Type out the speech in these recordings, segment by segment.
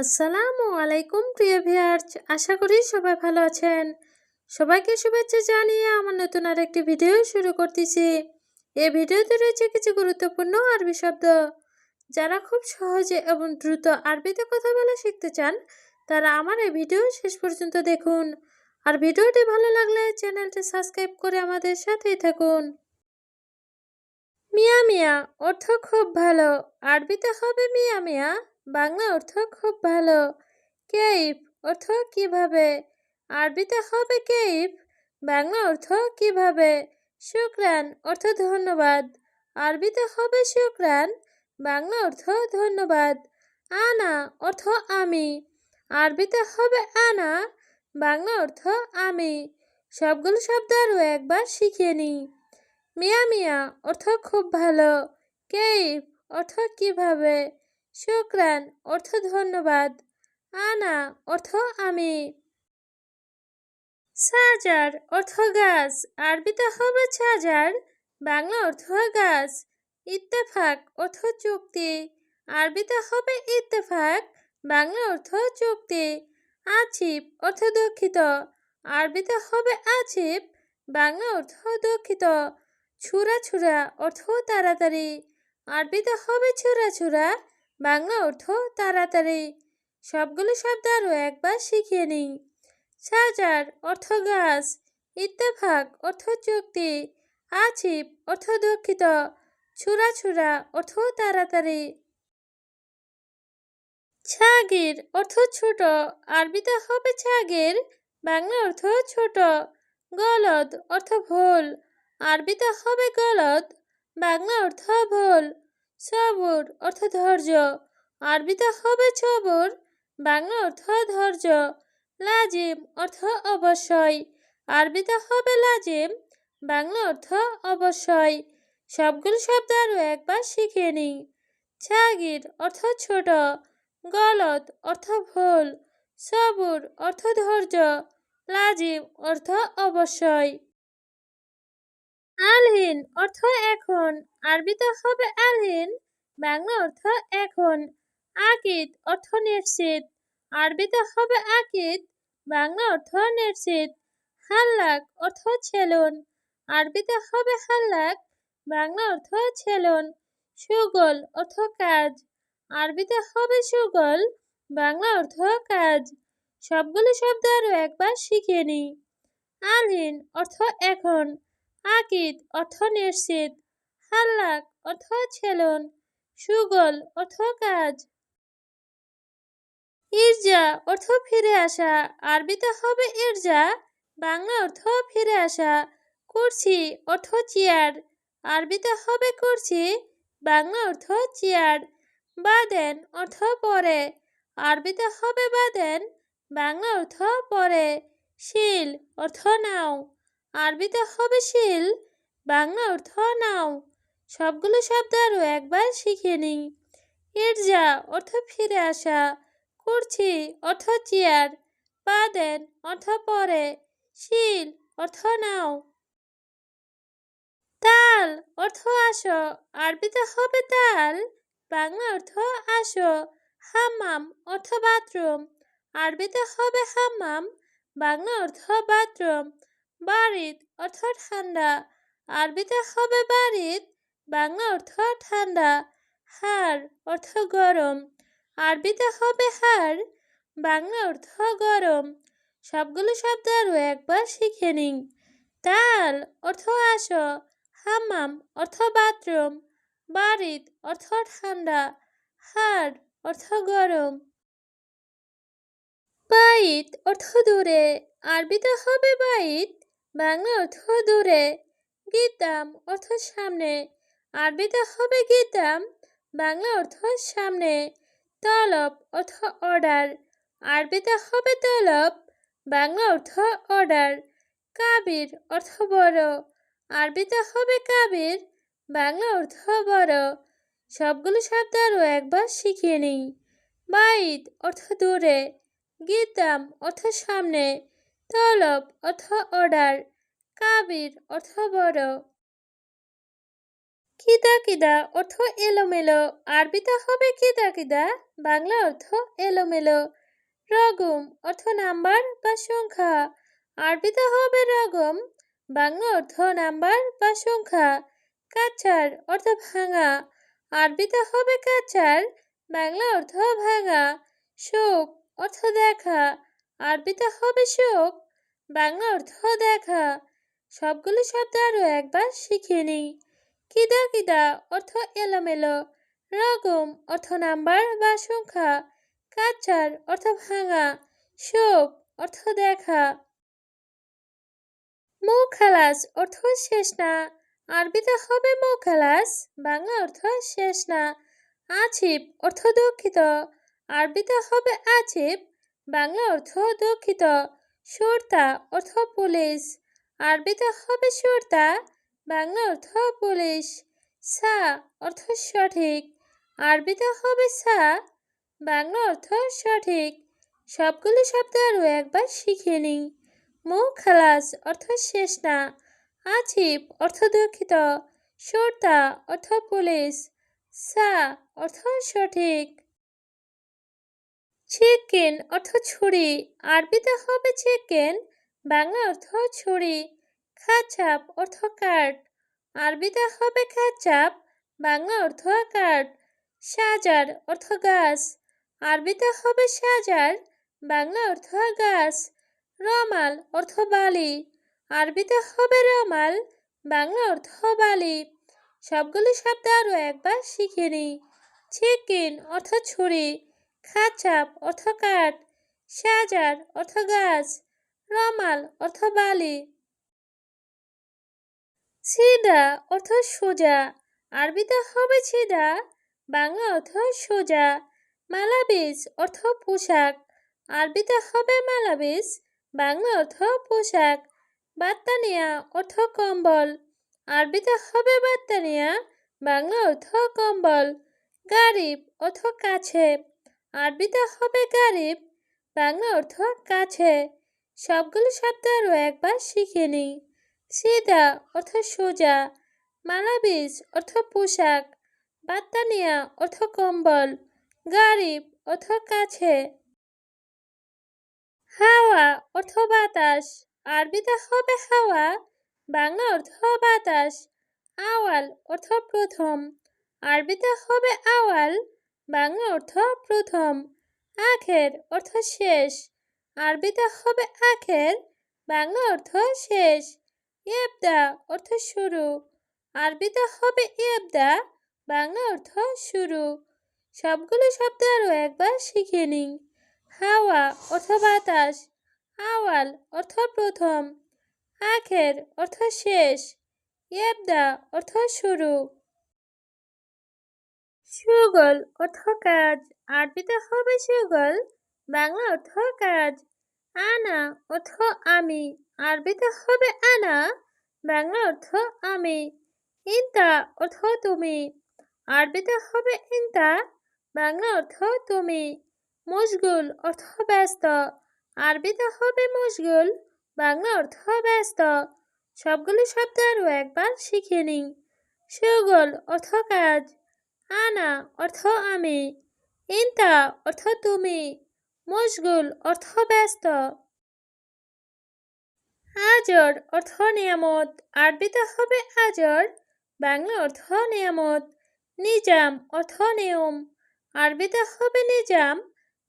আসসালামু আলাইকুম, প্রিয় ভিয়ার্স আশা করি সবাই ভালো আছেন। সবাইকে শুভেচ্ছা জানিয়ে আমার নতুন আর একটি ভিডিও শুরু করতেছি। এই ভিডিওতে রয়েছে কিছু গুরুত্বপূর্ণ আরবি শব্দ। যারা খুব সহজে এবং দ্রুত আরবিতে কথা বলা শিখতে চান, তারা আমার এই ভিডিও শেষ পর্যন্ত দেখুন। আর ভিডিওটি ভালো লাগলে চ্যানেলটি সাবস্ক্রাইব করে আমাদের সাথেই থাকুন। মিয়া মিয়া, অর্থ খুব ভালো। আরবিতে হবে মিয়া মিয়া। বাংলা অর্থ খুব ভালো। কেইফ অর্থ কীভাবে? আরবিতে হবে কেইফ বাংলা অর্থ কীভাবে? শুক্রান অর্থ ধন্যবাদ। আরবিতে হবে শুক্রান বাংলা অর্থ ধন্যবাদ। আনা, অর্থ আমি। আরবিতে হবে আনা, বাংলা অর্থ আমি। সবগুলো শব্দ আরও একবার শিখিয়ে নিই মিয়া মিয়া, অর্থ খুব ভালো। কেইফ অর্থ কীভাবে? শুক্রান অর্থ ধন্যবাদ। আনা, অর্থ আমি। সাজার অর্থ গাছ। আরবিতে হবে সাজার বাংলা অর্থ গাছ। ইত্তেফাক, অর্থ চুক্তি। আরবিতে হবে ইত্তেফাক, বাংলা অর্থ চুক্তি। আছিপ অর্থ দুঃখিত। আরবিতে হবে আছিপ বাংলা অর্থ দুঃখিত। ছুরা ছুরা অর্থ তাড়াতাড়ি। আরবিতে হবে ছুরা ছুরা বাংলা অর্থ তাড়াতাড়ি। সবগুলো শব্দ আরও একবার শিখিয়ে নিই। সাজার অর্থ গাছ ইত্তেফাক অর্থ চুক্তি আছিপ অর্থ দুঃখিত ছুরা ছুরা অর্থ তাড়াতাড়ি। ছাগির, অর্থ ছোট, আরবিতে হবে ছাগির, বাংলা অর্থ ছোট, গলদ অর্থ ভুল, আরবিতে হবে গলদ, বাংলা অর্থ ভুল। সবুর অর্থ ধৈর্য। আরবিতে হবে সবুর বাংলা অর্থ ধৈর্য। লাজিম অর্থ অবশ্যই। আরবিতে হবে লাজিম, বাংলা অর্থ অবশ্যই। সবগুলো শব্দ আরও একবার শিখে নিই। ছাগির অর্থ ছোট, গলত অর্থ ভুল। সবুর অর্থ ধৈর্য, লাজিম অর্থ অবশ্যই। আলহীন অর্থ এখন আরবিতে হবে আলহীন, বাংলা অর্থ এখন। আকিদ অর্থ নিশ্চিত আরবিতে হবে আকিদ, বাংলা অর্থ নিশ্চিত। হাল্লাক অর্থ ছেলন আরবিতে হবে হাল্লাক, বাংলা অর্থ ছেলন। সুগল অর্থ কাজ আরবিতে হবে সুগল, বাংলা অর্থ কাজ। সবগুলো শব্দ আরও একবার শিখে নিই। আলহীন অর্থ এখন আকিদ অর্থ নিশ্চিত, হাল্লাক অর্থ ছেলন, সুগল অর্থ কাজ। ইরজা অর্থ ফিরে আসা, আরবিতে হবে ইরজা, বাংলা অর্থ ফিরে আসা, কুরসি অর্থ চেয়ার, আরবিতে হবে কুরসি, বাংলা অর্থ চেয়ার, বাদেন অর্থ পরে, আরবিতে হবে বাদেন, বাংলা অর্থ পরে, শিল অর্থ নাও। আরবিতে হবে শিল, বাংলা অর্থ নাও। সবগুলো শব্দ আরও একবার শিখে নিই। ইরজা অর্থ ফিরে আসা কুর্ছি অর্থ চেয়ার, বাদেন অর্থ পরে, শিল অর্থ নাও। তাল অর্থ আসো, আরবিতে হবে তাল, বাংলা অর্থ আসো, হাম্মাম অর্থ বাথরুম, আরবিতে হবে হাম্মাম, বাংলা অর্থ বাথরুম। বাড়িত অর্থ ঠান্ডা আরবিতে হবে বাড়িত, বাংলা অর্থ ঠান্ডা হাড় অর্থ গরম। আরবিতে হবে হাড় বাংলা অর্থ গরম। সবগুলো শব্দ আরও একবার শিখে নিন। তাল অর্থ আসো, হামাম অর্থ বাথরুম। বাড়িত অর্থ ঠান্ডা হাড় অর্থ গরম। বাইত অর্থ দূরে। আরবিতে হবে বাইত বাংলা অর্থ দূরে, গীতাম অর্থ সামনে, আরবিতে হবে গীতাম, বাংলা অর্থ সামনে, তলব অর্থ অর্ডার, আরবিতে হবে তলব, বাংলা অর্থ অর্ডার, কাবির অর্থ বড়, আরবিতে হবে কাবির, বাংলা অর্থ বড়, সবগুলো শব্দ আরও একবার শিখিয়ে নিই। বাইত অর্থ দূরে, গীতাম অর্থ সামনে তলব অর্থ অর্ডার কাবির অর্থ বড় কিদা কিদা অর্থ এলোমেলো, আরবিতে হবে কিদা কিদা বাংলা অর্থ এলোমেলো। রগম অর্থ নাম্বার বা সংখ্যা, আরবিতে হবে রগম, বাংলা অর্থ নাম্বার বা সংখ্যা। কাচার অর্থ ভাঙা, আরবিতে হবে কাচার, বাংলা অর্থ ভাঙা। শোক অর্থ দেখা আরবিতে হবে শোক বাংলা অর্থ দেখা। সবগুলো শব্দ আরও একবার শিখে নিই। কিদা কিদা অর্থ এলোমেলো। রকম অর্থ নাম্বার বা সংখ্যা। কাচার অর্থ ভাঙা। শোক অর্থ দেখা। খালাস অর্থ শেষ না। আরবিতে হবে খালাস বাংলা অর্থ শেষ না। আছিপ অর্থ দুঃখিত। আরবিতে হবে আছিপ বাংলা অর্থ দুঃখিত সুরতা অর্থ পুলিশ। আরবিতে হবে সুরতা বাংলা অর্থ পুলিশ। সা অর্থ সঠিক, আরবিতে হবে সা, বাংলা অর্থ সঠিক। সবগুলো শব্দ আরও একবার শিখে নিই। মুখ খালাস অর্থ শেষ না আছিপ অর্থ দুঃখিত সর্তা অর্থ পুলিশ। সা অর্থ সঠিক চিকেন অর্থ ছুরি, আরবিতে হবে চিকেন, বাংলা অর্থ ছুরি খাচাপ অর্থ কাঠ আরবিতে হবে খাচাপ বাংলা অর্থ কাঠ সাজার অর্থ গাছ, আরবিতে হবে সাজার, বাংলা অর্থ গাছ, রমাল অর্থ বালি, আরবিতে হবে রমাল, বাংলা অর্থ বালি। সবগুলো শব্দ আরও একবার শিখে নিই। চিকেন অর্থ ছুরি খাচাপ অর্থ কাঠ সাজার অর্থ গাছ, রমাল অর্থ বালি। ছিদা অর্থ সোজা, আরবিতে হবে ছিদা, বাংলা অর্থ সোজা মালাবিস অর্থ পোশাক, আরবিতে হবে মালাবিস বাংলা অর্থ পোশাক, বাত্তানিয়া অর্থ কম্বল, আরবিতে হবে বাত্তানিয়া, বাংলা অর্থ কম্বল, গারিব অর্থ কাছে। আরবিতে হবে গারিব। বাংলা অর্থ কাছে। সবগুলো শব্দ আরও একবার শিখে নিই। সিদা অর্থ সোজা মালাবিস অর্থ পোশাক, বাত্তানিয়া অর্থ কম্বল, গারিব অর্থ কাছে। হাওয়া অর্থ বাতাস আরবিতে হবে হাওয়া, বাংলা অর্থ বাতাস, আওয়াল অর্থ প্রথম আরবিতে হবে আওয়াল বাংলা অর্থ প্রথম, আখের অর্থ শেষ, আরবিতে হবে আখের, বাংলা অর্থ শেষ ইবদা অর্থ শুরু, আরবিতে হবে ইবদা বাংলা অর্থ শুরু। সবগুলো শব্দ আরও একবার শিখে নিই হাওয়া অর্থ বাতাস, আওয়াল অর্থ প্রথম, আখের অর্থ শেষ ইবদা অর্থ শুরু। সুগল অর্থ কাজ, আরবিতে হবে সুগল, বাংলা অর্থ কাজ, আনা অর্থ আমি, আরবিতে হবে আনা, বাংলা অর্থ আমি, ইন্তা অর্থ তুমি, আরবিতে হবে ইন্তা, বাংলা অর্থ তুমি, মশগুল অর্থ ব্যস্ত, আরবিতে হবে মশগুল, বাংলা অর্থ ব্যস্ত, সবগুলো শব্দ আরও একবার শিখে নিই সুগল অর্থ কাজ আনা অর্থ আমি, ইন্তা অর্থ তুমি, মশগুল অর্থ ব্যস্ত। আজর অর্থ নিয়ামত, আরবিতে হবে আজর, বাংলা অর্থ নিয়ামত, নিজাম অর্থ নিয়ম, আরবিতে হবে নিজাম,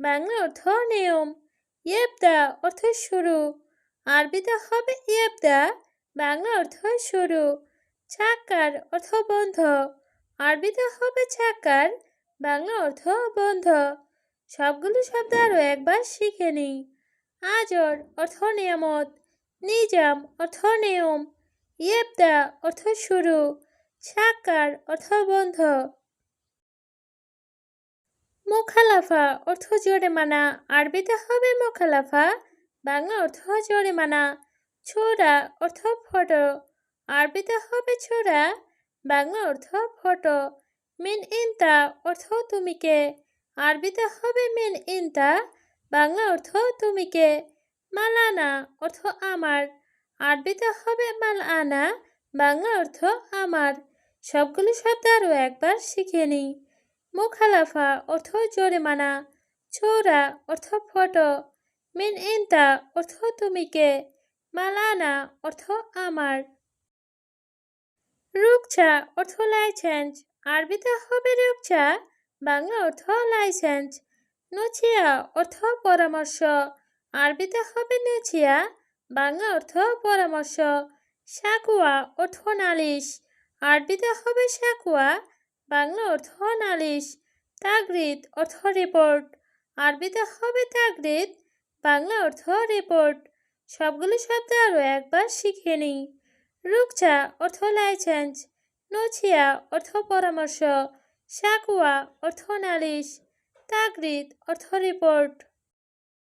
বাংলা অর্থ নিয়ম, ইয়েবদা অর্থ শুরু, আরবিতে হবে ইয়েবদা, বাংলা অর্থ শুরু চাকার অর্থ বন্ধ। আরবিতে হবে চাকার বাংলা অর্থ বন্ধ। সবগুলো শব্দ আরও একবার শিখে নিই। আজর অর্থ নিয়ামত, নিজাম অর্থ নিয়ম, ইয়েবদা অর্থ শুরু সাকার অর্থ বন্ধ। মোখালাফা অর্থ জরিমানা, আরবিতে হবে মোখালাফা, বাংলা অর্থ জরিমানা, ছোড়া অর্থ ফটো, আরবিতে হবে ছোড়া বাংলা অর্থ ফটো। মিন ইনতা অর্থ তুমিকে আরবিতে হবে মিন ইনতা বাংলা অর্থ তুমি তুমিকে মালানা অর্থ আমার। আরবিতে হবে মাল আনা বাংলা অর্থ আমার। সবগুলো শব্দ আরও একবার শিখে নিই মুখালাফা অর্থ জরিমানা, চৌরা অর্থ ফটো। মিন ইন্তা অর্থ তুমি তুমিকে মালানা অর্থ আমার। রুকচা অর্থ লাইসেন্স আরবিতে হবে রুকচা বাংলা অর্থ লাইসেন্স নচিয়া অর্থ পরামর্শ, আরবিতে হবে নচিয়া, বাংলা অর্থ পরামর্শ, সাকুয়া অর্থ নালিশ, আরবিতে হবে সাকুয়া, বাংলা অর্থ নালিশ, তাগরিদ অর্থ রিপোর্ট আরবিতে হবে তাগরিদ, বাংলা অর্থ রিপোর্ট সবগুলো শব্দ আরও একবার শিখে নিই। রুকচা অর্থ লাইসেন্স নছিয়া অর্থ পরামর্শ সাকুয়া অর্থ নালিশ তাগরিদ অর্থ রিপোর্ট।